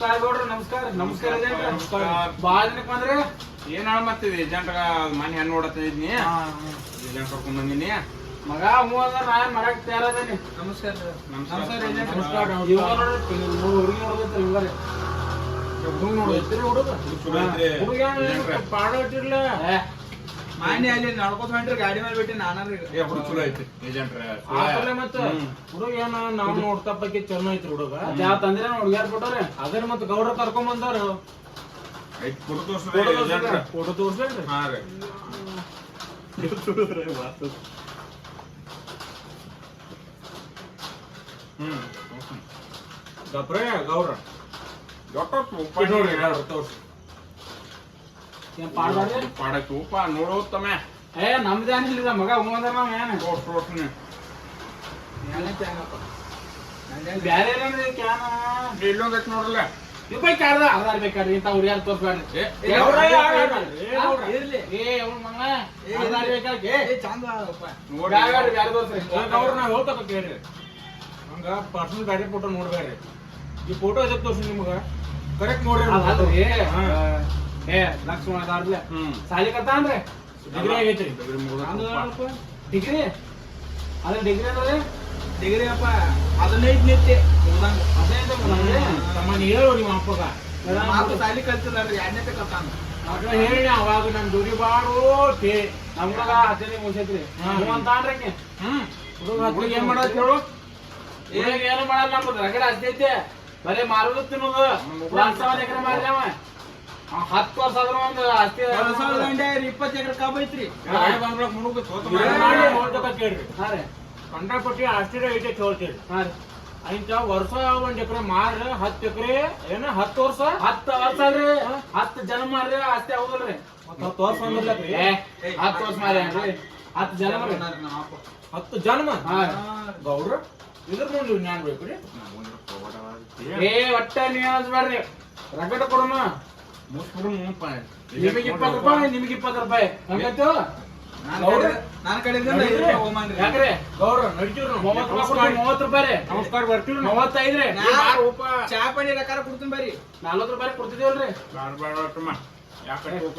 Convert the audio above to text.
ಗೌಡ್ರ ನಮಸ್ಕಾರ. ನಮಸ್ಕಾರ. ಬಾಳ ದಿನಕ್ಕೆ ಬಂದ್ರಿ ಏನ್ ಹೇಳ ಮತ್ತಿದ್ ಏಜೆಂಟ್ಗ ಮನೆ ಹೆಣ್ಣು ನೋಡತ್ತ ಇದ್ನಿ. ಏಜೆಂಟ್ ಕರ್ಕೊಂಡ್ ಬಂದಿನಿ. ಮಗ ಅದ ನಾ ಮರಕ್ ತಯಾರದೇನಿ. ನಮಸ್ಕಾರ. ನಮಸ್ಕಾರ. ಏಜೆಂಟ್. ನಮಸ್ಕಾರ. ಇವಾಗ ನೋಡ್ರಿ ಹುಡುಗಿ ನೋಡ್ಬೇಕು ಇವಾಗ ಹುಡುಗ ನೋಡ್ಬೇಕು ಹುಡುಗ ಹುಡುಗ ಪಾಡ ಇಟ್ಟಿರ್ಲ ಮಾನ್ಯ ಅಲ್ಲಿ ನಡ್ಕೋತ ಹೊಂಟ್ರಿ ಗಾಡಿ ಮೇಲೆ ಬಿಟ್ಟು ನಾನಾರ ಏ ಹುಡುಗ ಚಲೋ ಐತಿ. ಏಜೆಂಟ್ರ ಮತ್ತ ಹುಡುಗ ಏನ ನಾವ್ ನೋಡ್ತಾ ಬಗ್ಗೆ ಚಲೋ ಐತಿ ಹುಡುಗ. ಯಾವ ತಂದ್ರೆ ಹುಡುಗ್ಯಾರ ಕೊಟ್ಟಾರೆ ಅದ್ರ ಮತ್ತ ಗೌಡ್ರ ಕರ್ಕೊಂಡ್ ಬಂದಾರ ಐತಿ ಫೋಟೋ ತೋರ್ಸ್ರಿ. ಏಜೆಂಟ್ರ ಫೋಟೋ ತೋರ್ಸ್ಬೇಡ್ರಿ ಹಾ ರೀ. ಹ್ಮ್. ಗಪ್ರೆ ಗೌಡ್ರ. ದೊಡ್ಡ ಇದ್ ನೋಡ್ರಿ ಗೌಡ್ರ ತೋರ್ಸಿ ಏನ್ ಉಪ್ಪ? ತಮ್ಮ. ಏ ಮಗ ನಾವ್ ಏನ? ಬ್ಯಾರೆ ಏನ್ರಿ ಕ್ಯಾನ? ಇಲ್ಲೊಂದ್ ಐತಿ ನೋಡ್ರಲ್ಲ. ಇವ್ ಬೈ ಕಾರ್ದ ಇಂತ ತೋರ್ಸ್ಬೇಡ್ರಿ ಇರ್ಲಿ. ಏ ಅವ್ನ್ ಮಗ ಅರ್ಧ ಬೇಕಾಗಿ ಏ ಚಂದ ಅದಪ್ಪ. ನೋಡಿ ಬ್ಯಾರೆ ಬ್ಯಾರೆ ತೋರ್ಸ್ರಿ. ಏ, ಗೌಡ್ರ ನಾವ್ ಹೋಗ್ತಕ್ಕ ಕೇಳ್ರಿ. ಹಂಗ ಪರ್ಸನಲ್ ಗಾಡಿ ಫೋಟೋ ನೋಡ್ಬೇಡ್ರಿ. ಈ ಫೋಟೋ ಎದಕ್ ತೋರ್ಸಿ ನಿಮ್ಗ? ಕರೆಕ್ಟ್ ನೋಡ್ರಿ. ಏ ಲಕ್ಷ್ಮಣ ಅದಾರ್ಲೆ ಹ್ಮ್. ಸಾಲಿ ಕತ್ತಾನ್ರಿ ಡಿಗ್ರಿ ಆಗೈತ್ರಿ. ಡಿಗ್ರಿ? ಅದ್ರ ಡಿಗ್ರಿ ಅಂದ್ರೆ? ಡಿಗ್ರಿ ಅಪ್ಪ ಹದಿನೈದು ನಿತ್ಯ. ಹದಿನೈದು ಅದೇ ಅಂತ ನಮ್ಗೆ? ತಮ್ಮ ನೀ ಹೇಳು ನಿಮ್ಮ ಅಪ್ಪಗ. ಮಾತು ಸಾಲಿ ಕಲ್ತಿಲ್ಲ ಎರಡನೇ ಕಲ್ತಾನ? ಅದ ಹೇಳಿ ಅವಾಗ ನಮ್ ದುಡಿ ಬಾಡು ತೇ. ನಮ್ಗ ಅದೇ ಮುಗಿಸೈತ್ರಿ. ಹ್ಞೂ ಅಂತ ಅನ್ರಿ ಹ್ಮ್. ಹುಡುಗ ಏನ್ ಮಾಡೋದು ಹೇಳು? ಏನು ಮಾಡಲ್ಲ ನಮ್ದು. ರಗಡ ಅಷ್ಟೈತೆ ಬರೀ ಮಾರುದು ತಿನ್ನೋದು. ಎಕರೆ ಮಾಡಿದವ ಹತ್ತು ವರ್ಷ ಆದ್ರೂ ಒಂದು ಅಷ್ಟೇ ಎರಡ್ ಸಾವಿರದ ಎಂಟು ಇಪ್ಪತ್ತು ಎಕರೆ ಕಬ್ಬ ಐತ್ರಿ. ಗಾಡಿ ಬಂದ್ಬಿಡಕ್ ಮುಳುಗ್ ಮಾಡಿ ಮಾಡಿ ನೋಡ್ಬೇಕ ಕೇಳ್ರಿ. ಹಾ ರೀ. ಕಂಡಪಟ್ಟಿ ಅಷ್ಟೇ ಐತೆ ಕೇಳ್ತೀರಿ ಹಾ ರೀ. ಇಂತ ವರ್ಷ ಒಂದ್ ಎಕರೆ ಮಾರ್ರಿ ಹತ್ತು ಎಕರೆ ಏನ ಹತ್ತು ವರ್ಷ? ಹತ್ತು ವರ್ಷ ಅಲ್ರಿ ಹತ್ತು ಜನ ಮಾರ್ರಿ ಆಸ್ತಿ ಹೌದಲ್ರಿ ಮತ್ತ್ ಹತ್ತು ವರ್ಷ ಅಂದ್ರಲ್ರಿ ಹತ್ತು ವರ್ಷ ಮಾರಿ ಹತ್ತು ಜನ ಹತ್ತು ಜನ್ಮ ರೀ. ಗೌಡ್ರ ಇದ್ರ ನೋಡಿ ಜ್ಞಾನ ಬೇಕ್ರಿ ಏ ಒಟ್ಟ ನೀವ್ ಅನ್ಸ್ಬೇಡ್ರಿ ರಗಡ ಕೊಡೋಣ. ನಿಮಗೆ ಇಪ್ಪತ್ತು ರೂಪಾಯಿ ನಿಮಗೆ ಇಪ್ಪತ್ತು ರೂಪಾಯಿ. ಹಂಗಾಯ್ತು ನಾನ್ ಗೌಡ್ರ? ಕಡೆ- ನಾನ್ ಕಡೆಯಿಂದ. ಯಾಕ್ರೆ? ಗೌಡ್ರ ನಡಿತೀವ್ರಿ. ಮೂವತ್ತು ರೂಪಾಯಿ ಮೂವತ್ತು ರೂಪಾಯಿ ರೀ. ನಮಸ್ಕಾರ ಬರ್ತೀವಿ ಮೂವತ್ತೈದು ರೀ ನಾ- ಚಾ ಪಡಿ ರಕಾರ ಕೊಡ್ತೀನಿ ಬರ್ರಿ. ನಲ್ವತ್ತು ರೂಪಾಯಿ ಕೊಡ್ತಿದ್ದೀವಲ್ರಿ. ಬೇಡ ಬೇಡ ಯಾಕಡೆ ಹೋಗ